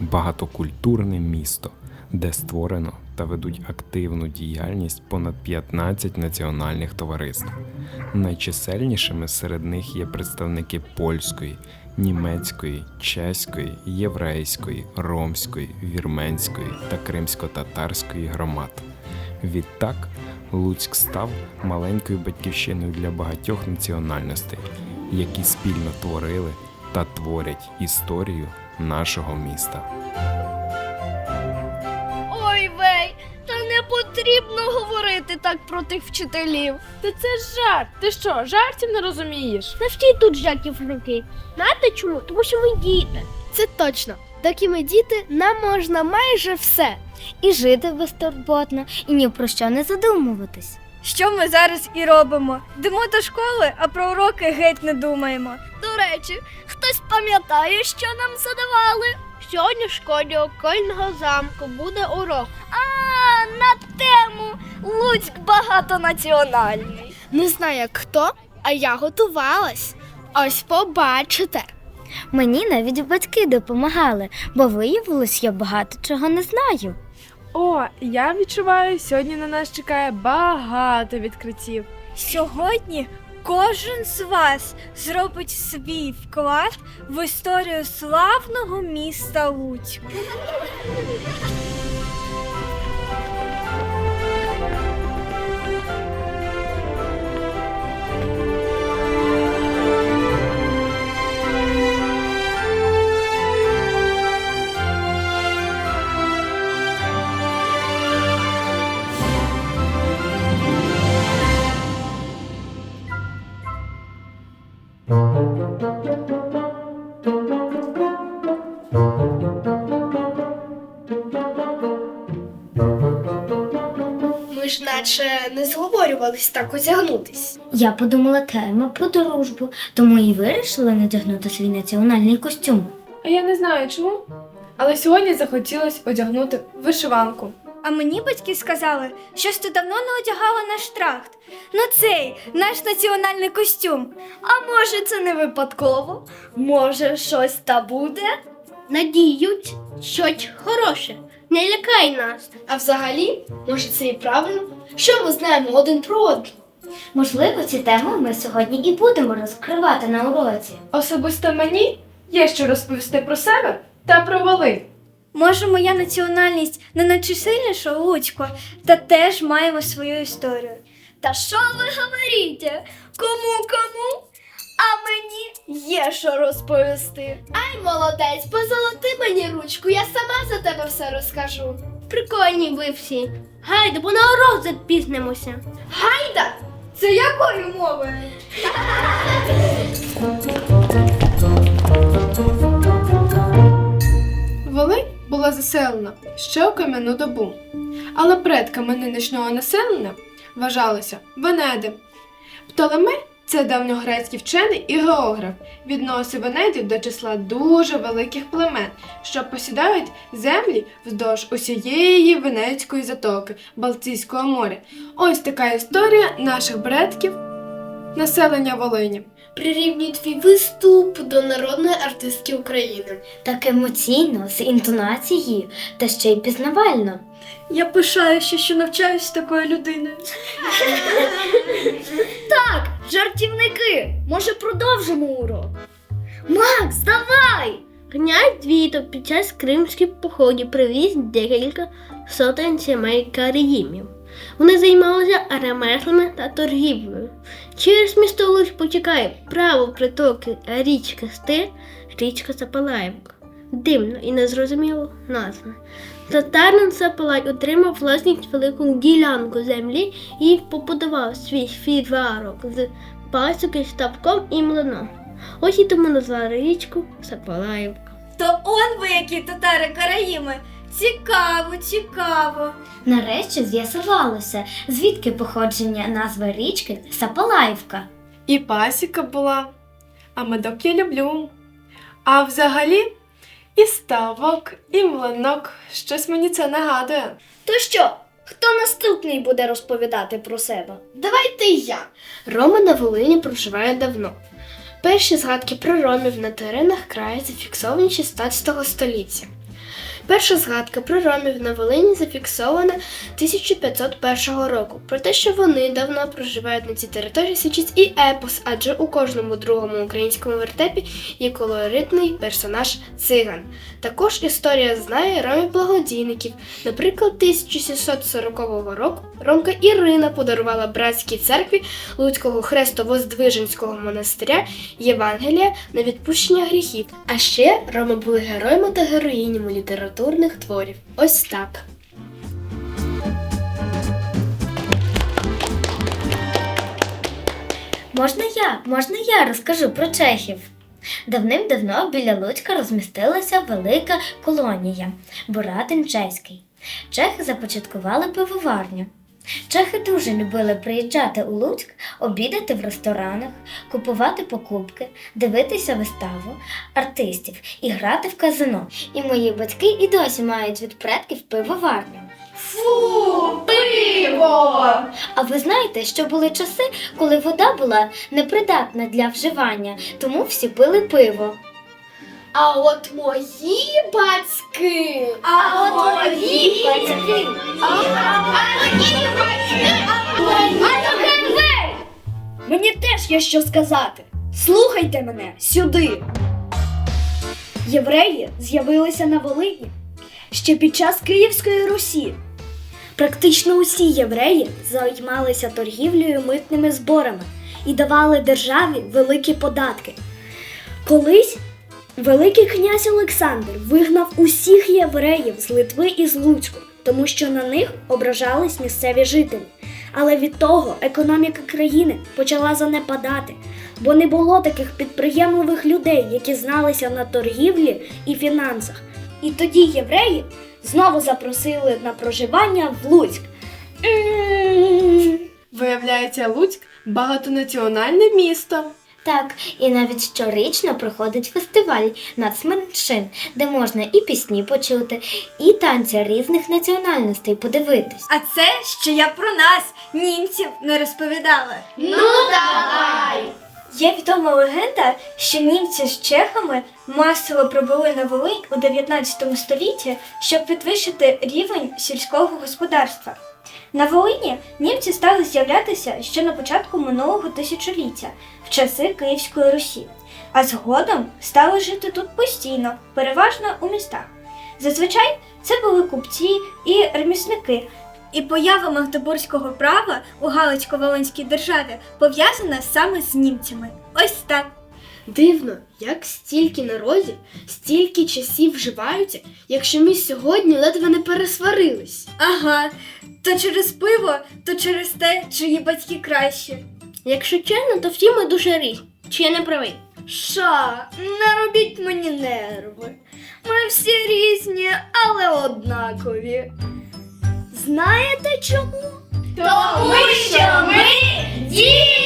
багатокультурне місто, де створено та ведуть активну діяльність понад 15 національних товариств. Найчисельнішими серед них є представники польської, німецької, чеської, єврейської, ромської, вірменської та кримсько-татарської громад. Відтак, Луцьк став маленькою батьківщиною для багатьох національностей, які спільно творили та творять історію нашого міста. Ой вей, та не потрібно говорити так про тих вчителів. Та це ж жарт. Ти що, жартів не розумієш? Не вчіть тут жаків руки. Знаєте чому? Тому що ми діти. Це точно. Доки ми діти, нам можна майже все. і жити безтурботно, і ні про що не задумуватись. Що ми зараз і робимо? Йдемо до школи, а про уроки геть не думаємо. До речі, хтось пам'ятає, що нам задавали? Сьогодні в школі окольного замку буде урок. А, на тему Луцьк багатонаціональний. Не знаю, як хто, а я готувалась. Ось побачите. Мені навіть батьки допомагали, бо виявилось, я багато чого не знаю. О, я відчуваю, сьогодні на нас чекає багато відкриттів. Сьогодні кожен з вас зробить свій вклад в історію славного міста Луцьк. Ми ж наче не зговорювались так одягнутись. Я подумала тема про дружбу, тому і вирішила надягнути свій національний костюм. А я не знаю чому. Але сьогодні захотілося одягнути вишиванку. А мені батьки сказали, що ти давно не одягала наш тракт. Ну цей наш національний костюм. А може, це не випадково? Може, щось та буде? Надіють, щось хороше. Не лякай нас. А взагалі, може, це і правильно? Що ми знаємо один про одного? Можливо, ці теми ми сьогодні і будемо розкривати на уроці. Особисто мені є що розповісти про себе та про Волинь. Може, моя національність не найчисельніша у Луцьку, та теж маємо свою історію. Та що ви говорите? Кому кому? Є що розповісти. Ай, молодець, позолоти мені ручку, я сама за тебе все розкажу. Прикольні ви всі. Гайда, бо на урок запізнимося. Гайда? Це якою мовою? Волинь була заселена ще у кам'яну добу, але предками нинішнього населення вважалися Венеди. Птолемей це давньогрецький вчений і географ, відносив венедів до числа дуже великих племен, що посідають землі вздовж усієї Венецької затоки Балтійського моря. Ось така історія наших предків населення Волині. Прирівнюй твій виступ до народної артистки України. Так емоційно, з інтонацією та ще й пізнавально. Я пишаюся, що навчаюсь такою людиною. Так, жартівники, може продовжимо урок? Макс, давай! Князь Віто під час кримських походів привіз декілька сотень сімей караїмів. Вони займалися ремеслами та торгівлею. Через місто Луч потікає право притоки річки Стир, річка Сапалаївка. Дивно і незрозуміло назва. Татарин Сапалай отримав власність велику ділянку землі і побудував свій фірварок з пасіки, ставком і млином. Ось і тому назвали річку Сапалаївка. То он ви які татари караїми. Цікаво, цікаво. Нарешті з'ясувалося, звідки походження назви річки Сапалаївка. І пасіка була, а медок я люблю. А взагалі і ставок, і млинок. Щось мені це нагадує. То що, хто наступний буде розповідати про себе? Давайте я. Рома на Волині проживає давно. Перші згадки про ромів на теренах краю зафіксовані 16 століття. Перша згадка про ромів на Волині зафіксована 1501 року. Про те, що вони давно проживають на цій території, свідчить і епос, адже у кожному другому українському вертепі є колоритний персонаж циган. Також історія знає ромів благодійників. Наприклад, 1740 року ромка Ірина подарувала братській церкві Луцького хрестово-здвиженського монастиря Євангелія на відпущення гріхів. А ще роми були героями та героїнями літературних творів. Ось так. Можна я? Можна я розкажу про чехів? Давним-давно біля Луцька розмістилася велика колонія Боратин Чеський. Чехи започаткували пивоварню. Чехи дуже любили приїжджати у Луцьк, обідати в ресторанах, купувати покупки, дивитися виставу артистів і грати в казино. І мої батьки і досі мають від предків пивоварню. Фу, пиво! А ви знаєте, що були часи, коли вода була непридатна для вживання, тому всі пили пиво. А от мої батьки. А от мої батьки. Мені теж є що сказати. Слухайте мене сюди. Євреї з'явилися на Волині ще під час Київської Русі. Практично усі євреї займалися торгівлею митними зборами і давали державі великі податки. Колись Великий князь Олександр вигнав усіх євреїв з Литви і з Луцьку, тому що на них ображались місцеві жителі. Але від того економіка країни почала занепадати, бо не було таких підприємливих людей, які зналися на торгівлі і фінансах. І тоді євреї знову запросили на проживання в Луцьк. Виявляється, Луцьк багатонаціональне місто. Так, і навіть щорічно проходить фестиваль нацменшин, де можна і пісні почути, і танці різних національностей подивитись. А це ще я про нас, німців, не розповідала. Ну давай! Є відома легенда, що німці з чехами масово прибули на Волинь у 19 столітті, щоб підвищити рівень сільського господарства. На Волині німці стали з'являтися ще на початку минулого тисячоліття, в часи Київської Русі, а згодом стали жити тут постійно, переважно у містах. Зазвичай це були купці і ремісники. І поява магдебурзького права у Галицько-Волинській державі пов'язана саме з німцями. Ось так. Дивно, як стільки народів, стільки часів вживаються, якщо ми сьогодні ледве не пересварились. Ага, то через пиво, то через те, чиї батьки кращі. Якщо чесно, то всі ми дуже різні. Чи я не правий? Ша, не робіть мені нерви. Ми всі різні, але однакові. Знаєте чому? Тому що ми діти!